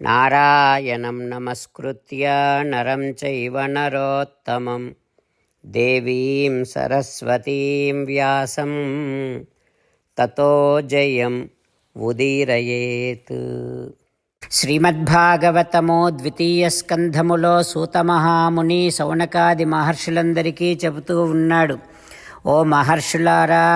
నారాయణం నమస్కృత్య నరం చైవ నరోత్తమం దేవీం సరస్వతీం వ్యాసం తతో జయం ఉదీరయేత్ శ్రీమద్భాగవతము ద్వితీయ స్కంధములో సూతమహాముని సౌనకాది మహర్షులందరికీ చెబుతూ ఉన్నాడు ఓ మహర్షులారా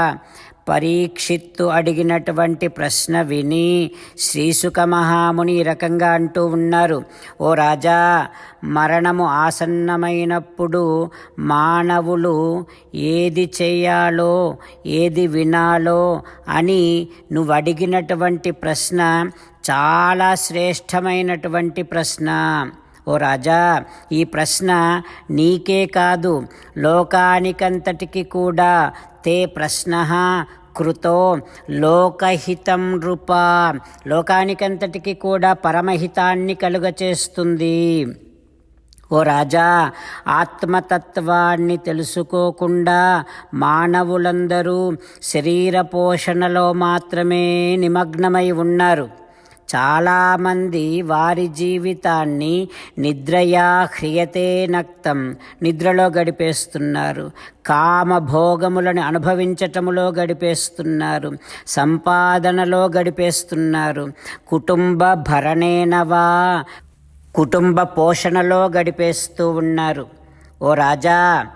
పరీక్షిత్తు అడిగినటువంటి ప్రశ్న విని శ్రీసుక మహాముని ఈ రకంగా అంటూ ఉన్నారు. ఓ రాజా మరణము ఆసన్నమైనప్పుడు మానవులు ఏది చేయాలో ఏది వినాలో అని నువ్వు అడిగినటువంటి ప్రశ్న చాలా శ్రేష్టమైనటువంటి ప్రశ్న. ఓ రాజా ఈ ప్రశ్న నీకే కాదు లోకానికంతటికి కూడా. తే ప్రశ్న కృతో లోకహితం నృప. లోకానికంతటికి కూడా పరమహితాన్ని కలుగచేస్తుంది. ఓ రాజా ఆత్మతత్వాన్ని తెలుసుకోకుండా మానవులందరూ శరీర పోషణలో మాత్రమే నిమగ్నమై ఉన్నారు. చాలామంది వారి జీవితాన్ని నిద్రయా హ్రియతే నక్తం నిద్రలో గడిపేస్తున్నారు. కామభోగములను అనుభవించటములో గడిపేస్తున్నారు. సంపాదనలో గడిపేస్తున్నారు. కుటుంబ భరణేనవా కుటుంబ పోషణలో గడిపేస్తూ ఉన్నారు. ఓ రాజా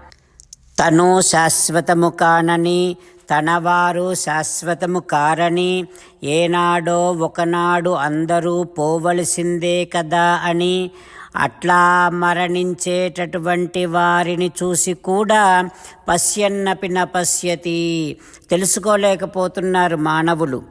తను శాశ్వతము కానని తనవారు శాశ్వతము కారని ఏనాడో ఒకనాడు అందరూ పోవలసిందే కదా అని అట్లా మరణించేటటువంటి వారిని చూసి కూడా పశ్యన్నపి నపశ్యతి. తెలుసుకోలేకపోతున్నారు మానవులు.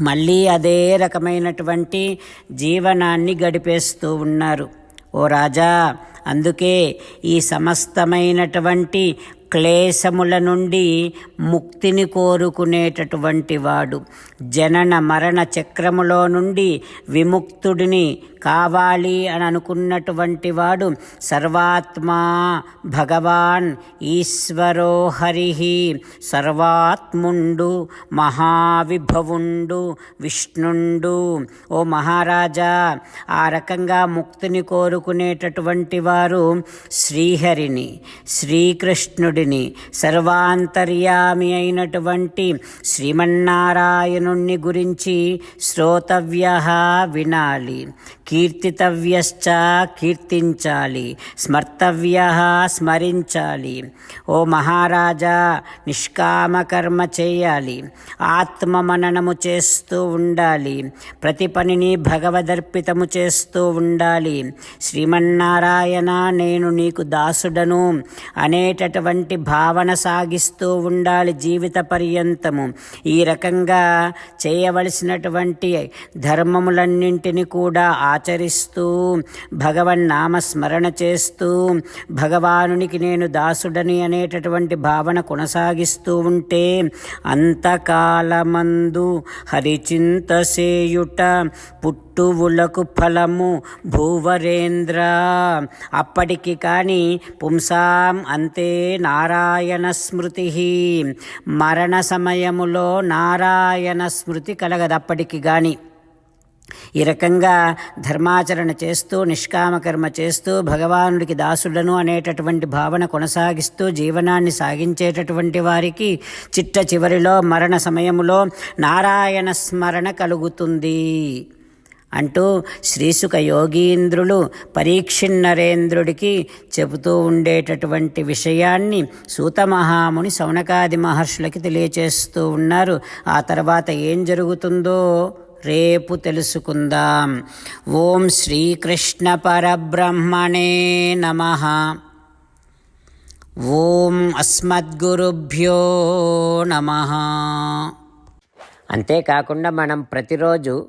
మళ్ళీ అదే రకమైనటువంటి జీవనాన్ని గడిపేస్తూ ఉన్నారు. ఓ రాజా అందుకే ఈ సమస్తమైనటువంటి క్లేశముల నుండి ముక్తిని కోరుకునేటటువంటి వాడు. జనన మరణ చక్రములో నుండి విముక్తుడిని కావాలి అని అనుకున్నటువంటి వాడు సర్వాత్మా భగవాన్ ఈశ్వరో హరి సర్వాత్ముండు మహావిభవుండు విష్ణుండు. ఓ మహారాజా ఆ రకంగా ముక్తిని కోరుకునేటటువంటి వారు శ్రీహరిని శ్రీకృష్ణుడిని సర్వాంతర్యామి అయినటువంటి శ్రీమన్నారాయణుణ్ణి గురించి శ్రోతవ్య వినాలి కీర్తితవ్యశ్చ కీర్తించాలి స్మర్తవ్య స్మరించాలి. ఓ మహారాజా నిష్కామకర్మ చేయాలి ఆత్మ మననము చేస్తూ ఉండాలి ప్రతి పనిని భగవదర్పితము చేస్తూ ఉండాలి. శ్రీమన్నారాయణ నేను నీకు దాసుడను అనేటటువంటి భావన సాగిస్తూ ఉండాలి జీవిత పర్యంతము ఈ రకంగా చేయవలసినటువంటి ధర్మములన్నింటినీ కూడా ఆచరిస్తూ భగవన్ నామస్మరణ చేస్తూ భగవానునికి నేను దాసుడని అనేటటువంటి భావన కొనసాగిస్తూ ఉంటే అంతకాలమందు హరిచింతసేయుట పుట్టువులకు ఫలము భూవరేంద్ర. అప్పటికి కానీ పుంసాం అంతే నారాయణ స్మృతి. మరణ సమయములో నారాయణ స్మృతి కలగదప్పటికి కానీ ఈ రకంగా ధర్మాచరణ చేస్తూ నిష్కామకర్మ చేస్తూ భగవానుడికి దాసుడను అనేటటువంటి భావన కొనసాగిస్తూ జీవనాన్ని సాగించేటటువంటి వారికి చిట్ట చివరిలో మరణ సమయములో నారాయణ స్మరణ కలుగుతుంది. అంటూ శ్రీసుక యోగీంద్రులు పరీక్షిన్నరేంద్రుడికి చెబుతూ ఉండేటటువంటి విషయాన్ని సూతమహాముని సౌనకాది మహర్షులకి తెలియచేస్తూ ఉన్నారు. ఆ తర్వాత ఏం జరుగుతుందో రేపు తెలుసుకుందాం. ఓం శ్రీకృష్ణ పరబ్రహ్మణే నమ. ఓం అస్మద్గురుభ్యో నమ. అంతేకాకుండా మనం ప్రతిరోజు